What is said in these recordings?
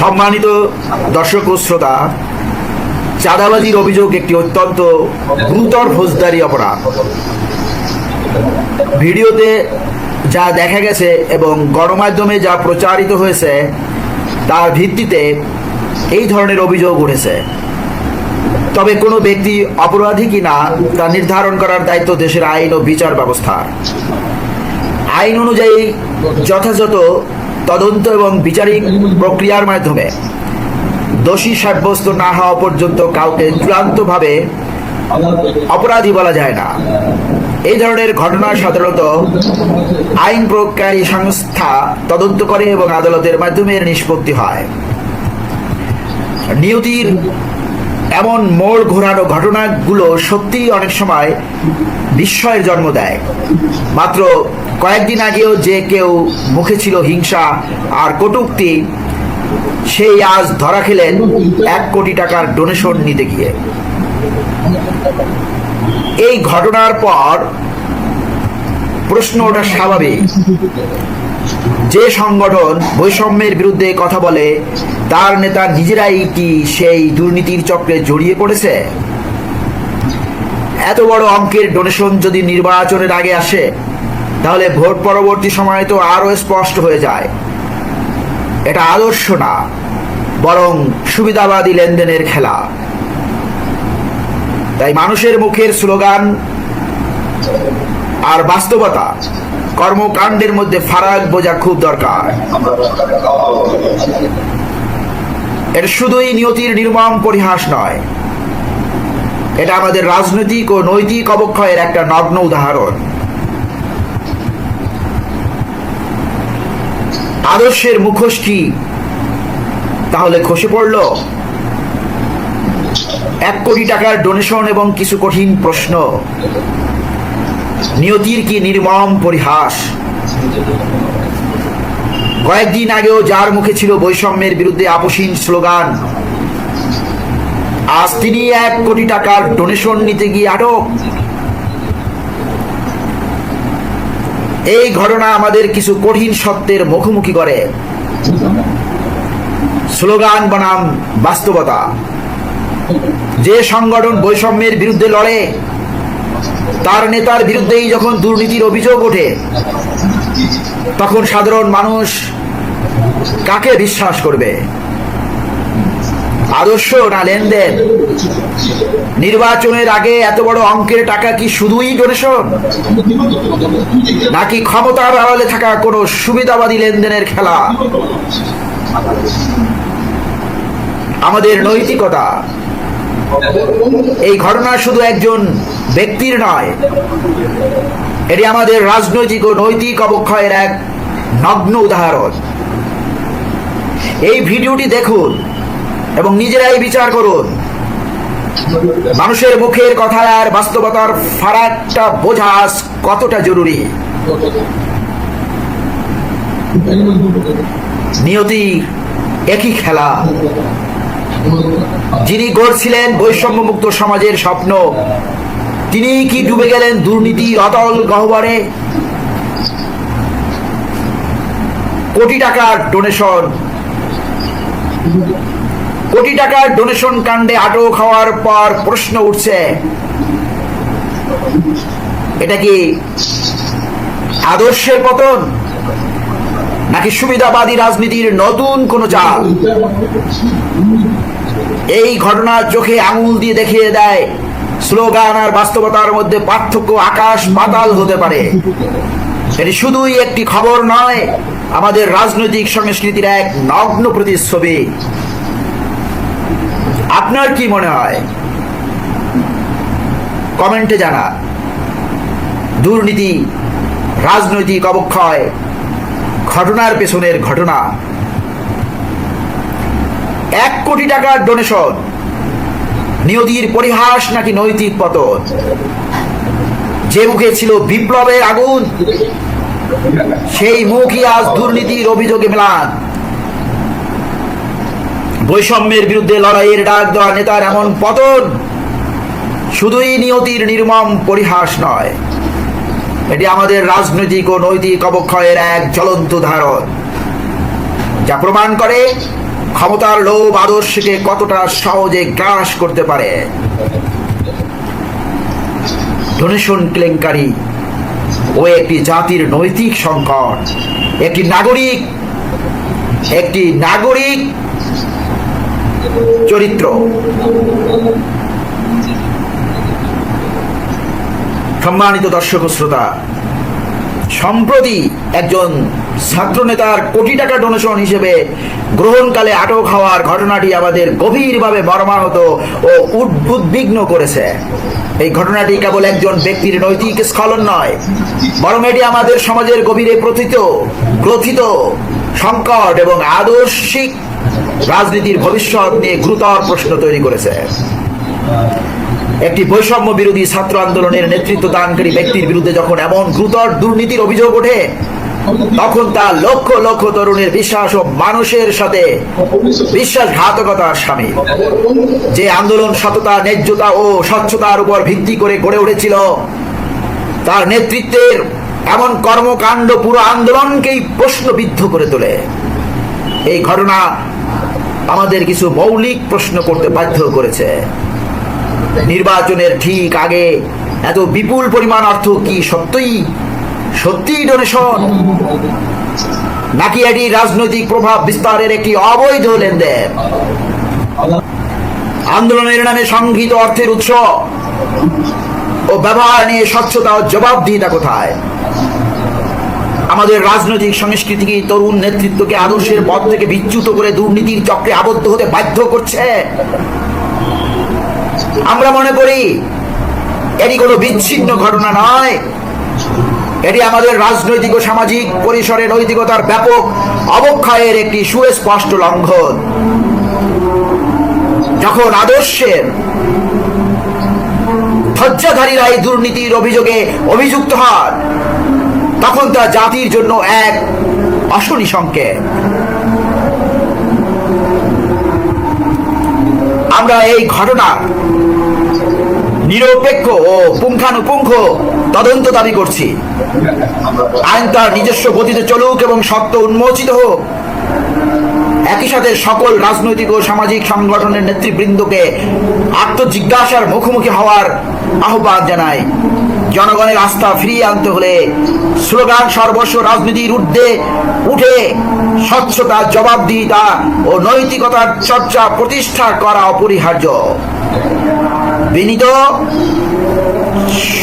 সম্মানিত দর্শক ও শ্রোতা, চাঁদাবাজির অভিযোগ একটি অত্যন্ত গুরুতর ফৌজদারি অপরাধ। ভিডিওতে যা দেখা গেছে এবং গণমাধ্যমে যা প্রচারিত হয়েছে, তার ভিত্তিতে এই ধরনের অভিযোগ উঠেছে। তবে কোনো ব্যক্তি অপরাধী কিনা, তা নির্ধারণ করার দায়িত্ব দেশের আইন ও বিচার ব্যবস্থা আইন অনুযায়ী যথাযথ তদন্ত এবং বিচারিক প্রক্রিয়ার মাধ্যমে দোষী সাব্যস্ত না হওয়া পর্যন্ত কাউকে চূড়ান্তভাবে অপরাধী বলা যায় না। এই ধরনের ঘটনা সাধারণত আইন প্রয়োগকারী সংস্থা তদন্ত করে এবং আদালতের মাধ্যমে নিষ্পত্তি হয়। নিয়তির এমন মোড় ঘোরানো ঘটনাগুলো সত্যিই অনেক সময় বিস্ময়ের জন্ম দেয়। মাত্র কয়েকদিন আগেও যে কেউ মুখে ছিল হিংসা আর কটূক্তি, সেই আজ ধরা খেলেন এক কোটি টাকার ডোনেশন নিতে গিয়ে। এই ঘটনার পর প্রশ্ন ওটা স্বাভাবিক। যে সংগঠন বৈষম্যের বিরুদ্ধে কথা বলে তার নেতা নিজেরাই কি সেই দুর্নীতির চক্রে জড়িয়ে পড়েছে? এত বড় অঙ্কের ডোনেশন যদি নির্বাচনের আগে আসে, তাহলে ভোট পরবর্তী সময়ে তো আরও স্পষ্ট হয়ে যায়। এটা আদর্শ না, বরং সুবিধাবাদী লেনদেনের খেলা। তাই মানুষের মুখের স্লোগান আর বাস্তবতা, কর্মকাণ্ডের মধ্যে ফারাক বোঝা খুব দরকার। এটা শুধুই নিয়তির নির্মম পরিহাস নয়। এটা আমাদের রাজনৈতিক ও নৈতিক অবক্ষয়ের একটা নগ্ন উদাহরণ। আদর্শের মুখোশ কি? তাহলে খসে পড়ল? এক কোটি টাকার ডোনেশন এবং কিছু কঠিন প্রশ্ন। নিয়তির কি নির্মম পরিহাস? কয়েকদিন আগেও যার মুখে ছিল বৈষম্যের বিরুদ্ধে আপসীন স্লোগান, আজ তিনি এক কোটি টাকার ডোনেশন নিতে গিয়ে আটক। এই ঘটনা আমাদের কিছু কঠিন সত্যের মুখোমুখি করে। স্লোগান বনাম বাস্তবতা। যে সংগঠন বৈষম্যের বিরুদ্ধে লড়ে, তার নেতার বিরুদ্ধেই যখন দুর্নীতির অভিযোগ ওঠে তখন সাধারণ মানুষ কাকে বিশ্বাস করবে? আদর্শ না লেনদেন? নির্বাচনের আগে এত বড় অঙ্কের টাকা কি শুধুই ডোনেশন নাকি ক্ষমতার আড়ালে থাকা কোনো সুবিধাবাদী লেনদেনের খেলা? আমাদের নৈতিকতা। এই ঘটনা শুধু একজন ব্যক্তির নয় এটি আমাদের রাজনৈতিক ও নৈতিক অবক্ষয়ের এক নগ্ন উদাহরণ। এই ভিডিওটি দেখুন এবং নিজেরাই বিচার করুন। মানুষের মুখের কথা আর বাস্তবতার ফারাকটা বোঝা কতটা জরুরি? নিয়তি একই খেলা। যিনি গড়ছিলেন বৈষম্যমুক্ত সমাজের স্বপ্ন তিনি কি ডুবে গেলেন দুর্নীতির অতল গহ্বরে? কোটি টাকার ডোনেশন। কোটি টাকার ডোনেশন কাণ্ডে আটক হওয়ার পর প্রশ্ন উঠছে, এটা কি আদর্শের পতন, নাকি সুবিধাবাদী রাজনীতির নতুন কোন চাল? এই ঘটনার চোখে আঙুল দিয়ে দেখিয়ে দেয় স্লোগান আর বাস্তবতার মধ্যে পার্থক্য আকাশ পাতাল হতে পারে। এটি শুধুই একটি খবর নয়, আমাদের রাজনৈতিক সংস্কৃতির এক নগ্ন প্রতিচ্ছবি। আপনার কি মনে হয়? কমেন্টে জানা দুর্নীতি, রাজনৈতিক অবক্ষয়, ঘটনার পেছনের ঘটনা। এক কোটি টাকার ডোনেশন। নিয়তির পরিহাস নাকি নৈতিক পতন? যে মুখে ছিল বিপ্লবের আগুন, সেই মুখই আজ দুর্নীতির অভিযোগে মেলান। বৈষম্যের বিরুদ্ধে লড়াইয়ের ডাক দেওয়া নেতার এমন পতন শুধুই নিয়তির নির্মম পরিহাস নয়। এটি আমাদের রাজনৈতিক ও নৈতিক অবক্ষয়ের এক জ্বলন্ত ধারণ যা প্রমাণ করে ক্ষমতার লোভ আদর্শকে কতটা সহজে গ্রাস করতে পারে? ডোনেশন কেলেঙ্কারি ও একটি জাতির নৈতিক সংকট, একটি নাগরিক একটি নাগরিক চরিত্র। সম্মানিত দর্শক শ্রোতা, সম্প্রতি একজন ছাত্রনেতার কোটি টাকা ডোনেশন হিসেবে গ্রহণকালে আটক হওয়ার ঘটনাটি আমাদের গভীরভাবে মর্মাহত ও উদ্বিগ্ন করেছে। এই ঘটনাটি কেবল একজন ব্যক্তির নৈতিক স্খলন নয়, বরং এটি আমাদের সমাজের গভীরে প্রথিত, গ্রথিত, সংকট এবং আদর্শিক রাজনীতির ভবিষ্যৎ নিয়ে গুরুতর প্রশ্ন তৈরি করেছে। একটি বৈষম্য বিরোধী ছাত্র আন্দোলনের নেতৃত্ব দানকারী ব্যক্তির বিরুদ্ধে যখন এমন গুরুতর দুর্নীতির অভিযোগ ওঠে তখন তা লক্ষ লক্ষ তরুণের বিশ্বাস ও মানুষের সাথে বিশ্বাসঘাতকতার সামিল। যে আন্দোলন সততা, ন্যায্যতা ও স্বচ্ছতার উপর ভিত্তি করে গড়ে উঠেছিল, তার নেতৃত্বের এমন কর্মকাণ্ড পুরো আন্দোলনকেই প্রশ্নবিদ্ধ করে তোলে। এই ঘটনা আমাদের কিছু মৌলিক প্রশ্ন করতে বাধ্য করেছে। নির্বাচনের ঠিক আগে এত বিপুল পরিমাণ অর্থ কি সত্যই সত্যিই ডোনেশন নাকি এটি রাজনৈতিক প্রভাব বিস্তারের একটি অবৈধ লেনদেন? আন্দোলনের নামে সংঘিত অর্থের উৎস ও ব্যবহার নিয়ে স্বচ্ছতা ও জবাবদিহিতা কোথায়? আমাদের রাজনৈতিক সংস্কৃতি কি তরুণ নেতৃত্বকে আদর্শের পথ থেকে বিচ্যুত করে দুর্নীতির চক্রে আবদ্ধ হতে বাধ্য করছে? আমরা মনে করি, এটি কোনো বিচ্ছিন্ন ঘটনা নয়। এটি আমাদের রাজনৈতিক ও সামাজিক পরিসরে নৈতিকতার ব্যাপক অবক্ষয়ের একটি সুস্পষ্ট লঙ্ঘন। যখন আদর্শের ধৈর্যধারীরা এই দুর্নীতির অভিযোগে অভিযুক্ত হন, তখন তা জাতির জন্য এক অশনি সংকেত। আমরা এই ঘটনা নিরপেক্ষ ও পুঙ্খানুপুঙ্খ তদন্ত দাবি করছি। আইন তার নিজস্ব গতিতে চলুক এবং সত্য উন্মোচিত হোক। একই সাথে সকল রাজনৈতিক ও সামাজিক সংগঠনের নেতৃবৃন্দকে আত্মজিজ্ঞাসার মুখোমুখি হওয়ার আহ্বান জানাই। জনগণের আস্থা ফিরিয়ে আনতে হলে স্লোগান সর্বস্ব রাজনীতির ঊর্ধ্বে উঠে স্বচ্ছতা, জবাবদিহিতা ও নৈতিকতার চর্চা প্রতিষ্ঠা করা অপরিহার্য। বিনীত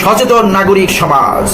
সচেতন নাগরিক সমাজ।